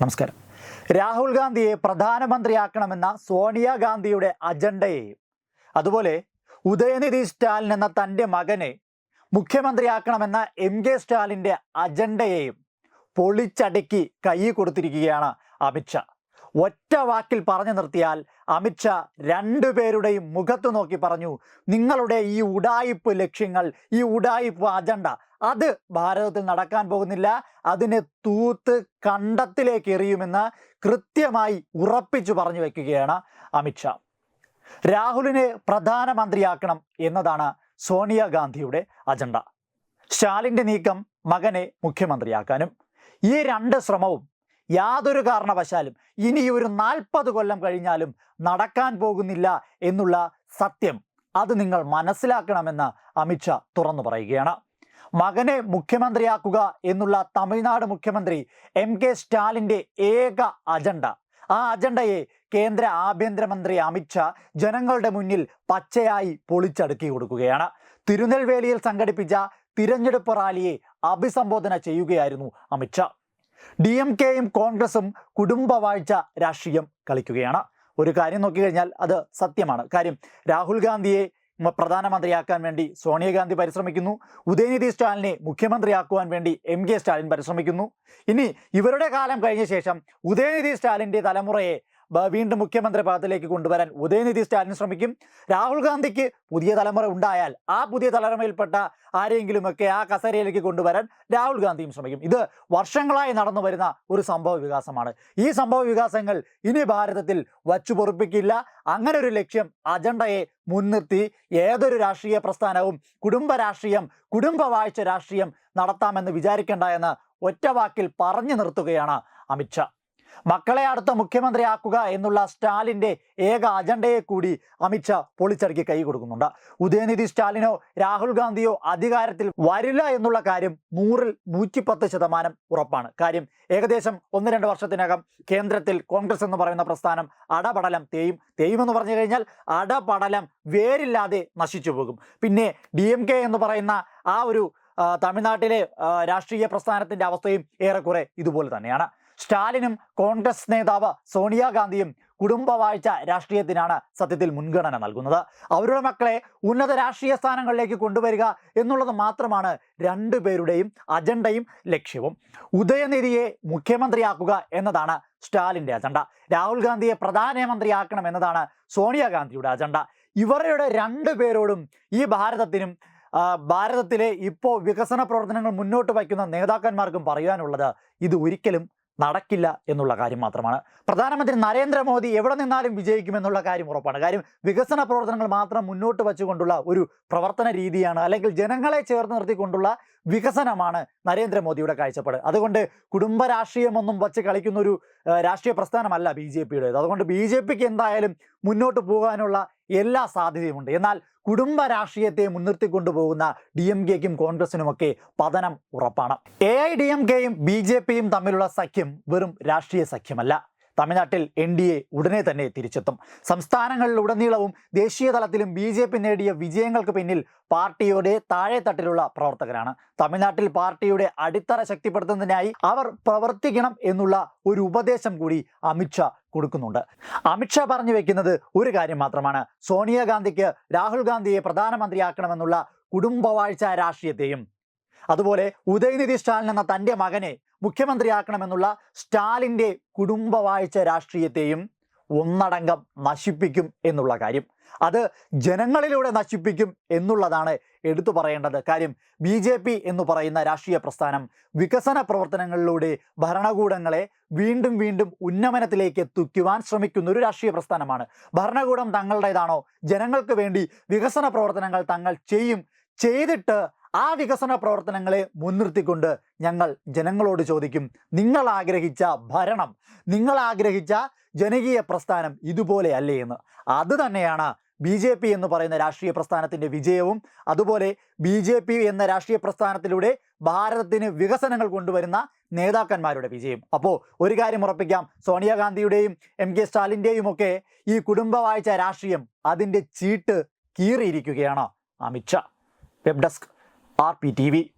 നമസ്കാരം. രാഹുൽ ഗാന്ധിയെ പ്രധാനമന്ത്രിയാക്കണമെന്ന സോണിയാഗാന്ധിയുടെ അജണ്ടയെയും അതുപോലെ ഉദയനിധി സ്റ്റാലിൻ എന്ന തന്റെ മകനെ മുഖ്യമന്ത്രിയാക്കണമെന്ന എം കെ സ്റ്റാലിന്റെ അജണ്ടയെയും പൊളിച്ചടുക്കി കൈ കൊടുത്തിരിക്കുകയാണ് അമിത്ഷാ ഒറ്റ വാക്കിൽ പറഞ്ഞു നിർത്തിയാൽ അമിത്ഷാ രണ്ടുപേരുടെയും മുഖത്ത് നോക്കി പറഞ്ഞു നിങ്ങളുടെ ഈ ഉടായിപ്പ് ലക്ഷ്യങ്ങൾ ഈ ഉടായിപ്പ് അജണ്ട അത് ഭാരതത്തിൽ നടക്കാൻ പോകുന്നില്ല അതിനെ തൂത്ത് കണ്ടത്തിലേക്ക് എറിയുമെന്ന് കൃത്യമായി ഉറപ്പിച്ചു പറഞ്ഞു വയ്ക്കുകയാണ് അമിത്ഷാ രാഹുലിനെ പ്രധാനമന്ത്രിയാക്കണം എന്നതാണ് സോണിയാഗാന്ധിയുടെ അജണ്ട. സ്റ്റാലിന്റെ നീക്കം മകനെ മുഖ്യമന്ത്രിയാക്കാനും ഈ രണ്ട് ശ്രമവും യാതൊരു കാരണവശാലും ഇനി ഒരു നാൽപ്പത് കൊല്ലം കഴിഞ്ഞാലും നടക്കാൻ പോകുന്നില്ല എന്നുള്ള സത്യം അത് നിങ്ങൾ മനസ്സിലാക്കണമെന്ന് അമിത്ഷാ തുറന്നു പറയുകയാണ്. മകനെ മുഖ്യമന്ത്രിയാക്കുക എന്നുള്ള തമിഴ്നാട് മുഖ്യമന്ത്രി എം കെ സ്റ്റാലിന്റെ ഏക അജണ്ട. ആ അജണ്ടയെ കേന്ദ്ര ആഭ്യന്തരമന്ത്രി അമിത്ഷാ ജനങ്ങളുടെ മുന്നിൽ പച്ചയായി പൊളിച്ചടുക്കി കൊടുക്കുകയാണ്. തിരുനെൽവേലിയിൽ സംഘടിപ്പിച്ച തിരഞ്ഞെടുപ്പ് റാലിയെ അഭിസംബോധന ചെയ്യുകയായിരുന്നു അമിത്ഷാ ഡി എം കെയും കോൺഗ്രസും കുടുംബവാഴ്ച രാഷ്ട്രീയം കളിക്കുകയാണ്. ഒരു കാര്യം നോക്കിക്കഴിഞ്ഞാൽ അത് സത്യമാണ്. കാര്യം രാഹുൽ ഗാന്ധിയെ പ്രധാനമന്ത്രിയാക്കാൻ വേണ്ടി സോണിയാഗാന്ധി പരിശ്രമിക്കുന്നു. ഉദയനിധി സ്റ്റാലിനെ മുഖ്യമന്ത്രിയാക്കുവാൻ വേണ്ടി എം കെ സ്റ്റാലിൻ പരിശ്രമിക്കുന്നു. ഇനി ഇവരുടെ കാലം കഴിഞ്ഞ ശേഷം ഉദയനിധി സ്റ്റാലിന്റെ തലമുറയെ വീണ്ടും മുഖ്യമന്ത്രി പദത്തിലേക്ക് കൊണ്ടുവരാൻ ഉദയനിധി സ്റ്റാലിൻ ശ്രമിക്കും. രാഹുൽ ഗാന്ധിക്ക് പുതിയ തലമുറ ഉണ്ടായാൽ ആ പുതിയ തലമുറയിൽപ്പെട്ട ആരെങ്കിലുമൊക്കെ ആ കസേരയിലേക്ക് കൊണ്ടുവരാൻ രാഹുൽ ഗാന്ധിയും ശ്രമിക്കും. ഇത് വർഷങ്ങളായി നടന്നു വരുന്ന ഒരു സംഭവ വികാസമാണ്. ഈ സംഭവ വികാസങ്ങൾ ഇനി ഭാരതത്തിൽ വച്ചു പൊറുപ്പിക്കില്ല. അങ്ങനെ ഒരു ലക്ഷ്യം അജണ്ടയെ മുൻനിർത്തി ഏതൊരു രാഷ്ട്രീയ പ്രസ്ഥാനവും കുടുംബ രാഷ്ട്രീയം കുടുംബവാഴ്ച രാഷ്ട്രീയം നടത്താമെന്ന് വിചാരിക്കേണ്ട എന്ന് ഒറ്റവാക്കിൽ പറഞ്ഞു നിർത്തുകയാണ് അമിത്ഷാ മക്കളെ അടുത്ത മുഖ്യമന്ത്രിയാക്കുക എന്നുള്ള സ്റ്റാലിന്റെ ഏക അജണ്ടയെ കൂടി അമിത്ഷാ പൊളിച്ചടുക്കി കൈ കൊടുക്കുന്നുണ്ട്. ഉദയനിധി സ്റ്റാലിനോ രാഹുൽ ഗാന്ധിയോ അധികാരത്തിൽ വരില്ല എന്നുള്ള കാര്യം നൂറിൽ നൂറ്റിപ്പത്ത് ശതമാനം ഉറപ്പാണ്. കാര്യം ഏകദേശം ഒന്ന് രണ്ട് വർഷത്തിനകം കേന്ദ്രത്തിൽ കോൺഗ്രസ് എന്ന് പറയുന്ന പ്രസ്ഥാനം അടപടലം തേയും എന്ന് പറഞ്ഞു കഴിഞ്ഞാൽ അടപടലം വേരില്ലാതെ നശിച്ചു പോകും. പിന്നെ ഡി എന്ന് പറയുന്ന ആ ഒരു തമിഴ്നാട്ടിലെ രാഷ്ട്രീയ പ്രസ്ഥാനത്തിന്റെ അവസ്ഥയും ഏറെക്കുറെ ഇതുപോലെ തന്നെയാണ്. സ്റ്റാലിനും കോൺഗ്രസ് നേതാവ് സോണിയാഗാന്ധിയും കുടുംബവാഴ്ച രാഷ്ട്രീയത്തിനാണ് സത്യത്തിൽ മുൻഗണന നൽകുന്നത്. അവരുടെ മക്കളെ ഉന്നത രാഷ്ട്രീയ സ്ഥാനങ്ങളിലേക്ക് കൊണ്ടുവരിക എന്നുള്ളത് മാത്രമാണ് രണ്ടുപേരുടെയും അജണ്ടയും ലക്ഷ്യവും. ഉദയനിധിയെ മുഖ്യമന്ത്രിയാക്കുക എന്നതാണ് സ്റ്റാലിന്റെ അജണ്ട. രാഹുൽ ഗാന്ധിയെ പ്രധാനമന്ത്രിയാക്കണം എന്നതാണ് സോണിയാഗാന്ധിയുടെ അജണ്ട. ഇവരുടെ രണ്ടുപേരോടും ഈ ഭാരതത്തിനും ഭാരതത്തിലെ ഇപ്പോൾ വികസന പ്രവർത്തനങ്ങൾ മുന്നോട്ട് വയ്ക്കുന്ന നേതാക്കന്മാർക്കും പറയാനുള്ളത് ഇത് ഒരിക്കലും നടക്കില്ല എന്നുള്ള കാര്യം മാത്രമാണ്. പ്രധാനമന്ത്രി നരേന്ദ്രമോദി എവിടെ നിന്നാലും വിജയിക്കുമെന്നുള്ള കാര്യം ഉറപ്പാണ്. കാര്യം വികസന പ്രവർത്തനങ്ങൾ മാത്രം മുന്നോട്ട് വച്ചുകൊണ്ടുള്ള ഒരു പ്രവർത്തന രീതിയാണ് അല്ലെങ്കിൽ ജനങ്ങളെ ചേർത്ത് നിർത്തിക്കൊണ്ടുള്ള വികസനമാണ് നരേന്ദ്രമോദിയുടെ കാഴ്ചപ്പാട്. അതുകൊണ്ട് കുടുംബ രാഷ്ട്രീയമൊന്നും വച്ച് കളിക്കുന്ന ഒരു രാഷ്ട്രീയ പ്രസ്ഥാനമല്ല ബി ജെ പിയുടേത്. അതുകൊണ്ട് ബി ജെ പിക്ക് എന്തായാലും മുന്നോട്ട് പോകാനുള്ള എല്ലാ സാധ്യതയുമുണ്ട്. എന്നാൽ കുടുംബ രാഷ്ട്രീയത്തെ മുൻനിർത്തി കൊണ്ടുപോകുന്ന ഡി എം കെക്കും കോൺഗ്രസിനുമൊക്കെ പതനം ഉറപ്പാണ്. എ ഐ ഡി എം കെയും ബി ജെ പിയും തമ്മിലുള്ള സഖ്യം വെറും രാഷ്ട്രീയ സഖ്യമല്ല. തമിഴ്നാട്ടിൽ എൻ ഡി എ ഉടനെ തന്നെ തിരിച്ചെത്തും. സംസ്ഥാനങ്ങളിലുടനീളവും ദേശീയ തലത്തിലും ബി ജെ പി നേടിയ വിജയങ്ങൾക്ക് പിന്നിൽ പാർട്ടിയുടെ താഴെത്തട്ടിലുള്ള പ്രവർത്തകരാണ്. തമിഴ്നാട്ടിൽ പാർട്ടിയുടെ അടിത്തറ ശക്തിപ്പെടുത്തുന്നതിനായി അവർ പ്രവർത്തിക്കണം എന്നുള്ള ഒരു ഉപദേശം കൂടി അമിത്ഷാ കൊടുക്കുന്നുണ്ട്. അമിത്ഷാ പറഞ്ഞു വെക്കുന്നത് ഒരു കാര്യം മാത്രമാണ്. സോണിയാഗാന്ധിക്ക് രാഹുൽ ഗാന്ധിയെ പ്രധാനമന്ത്രിയാക്കണമെന്നുള്ള കുടുംബവാഴ്ച രാഷ്ട്രീയത്തെയും അതുപോലെ ഉദയനിധി സ്റ്റാലിൻ എന്ന തന്റെ മകനെ മുഖ്യമന്ത്രിയാക്കണമെന്നുള്ള സ്റ്റാലിന്റെ കുടുംബവാഴ്ച രാഷ്ട്രീയത്തെയും ഒന്നടങ്കം നശിപ്പിക്കും എന്നുള്ള കാര്യം. അത് ജനങ്ങളിലൂടെ നശിപ്പിക്കും എന്നുള്ളതാണ് എടുത്തു പറയേണ്ടത്. കാര്യം ബി ജെ പി എന്ന് പറയുന്ന രാഷ്ട്രീയ പ്രസ്ഥാനം വികസന പ്രവർത്തനങ്ങളിലൂടെ ഭരണകൂടങ്ങളെ വീണ്ടും വീണ്ടും ഉന്നമനത്തിലേക്ക് എത്തിക്കുവാൻ ശ്രമിക്കുന്ന ഒരു രാഷ്ട്രീയ പ്രസ്ഥാനമാണ്. ഭരണകൂടം തങ്ങളുടേതാണോ? ജനങ്ങൾക്ക് വേണ്ടി വികസന പ്രവർത്തനങ്ങൾ തങ്ങൾ ചെയ്യും. ചെയ്തിട്ട് ആ വികസന പ്രവർത്തനങ്ങളെ മുൻനിർത്തിക്കൊണ്ട് ഞങ്ങൾ ജനങ്ങളോട് ചോദിക്കും നിങ്ങൾ ആഗ്രഹിച്ച ഭരണം നിങ്ങൾ ആഗ്രഹിച്ച ജനകീയ പ്രസ്ഥാനം ഇതുപോലെ അല്ലേ? എന്ന്. അത് തന്നെയാണ് ബി ജെ പി എന്ന് പറയുന്ന രാഷ്ട്രീയ പ്രസ്ഥാനത്തിന്റെ വിജയവും അതുപോലെ ബി ജെ പി എന്ന രാഷ്ട്രീയ പ്രസ്ഥാനത്തിലൂടെ ഭാരതത്തിന് വികസനങ്ങൾ കൊണ്ടുവരുന്ന നേതാക്കന്മാരുടെ വിജയം. അപ്പോൾ ഒരു കാര്യം ഉറപ്പിക്കാം സോണിയാഗാന്ധിയുടെയും എം കെ സ്റ്റാലിന്റെയും ഒക്കെ ഈ കുടുംബവാഴ്ച രാഷ്ട്രീയം അതിന്റെ ചീട്ട് കീറിയിരിക്കുകയാണ്. Amit Shah web desk. आरपीटीवी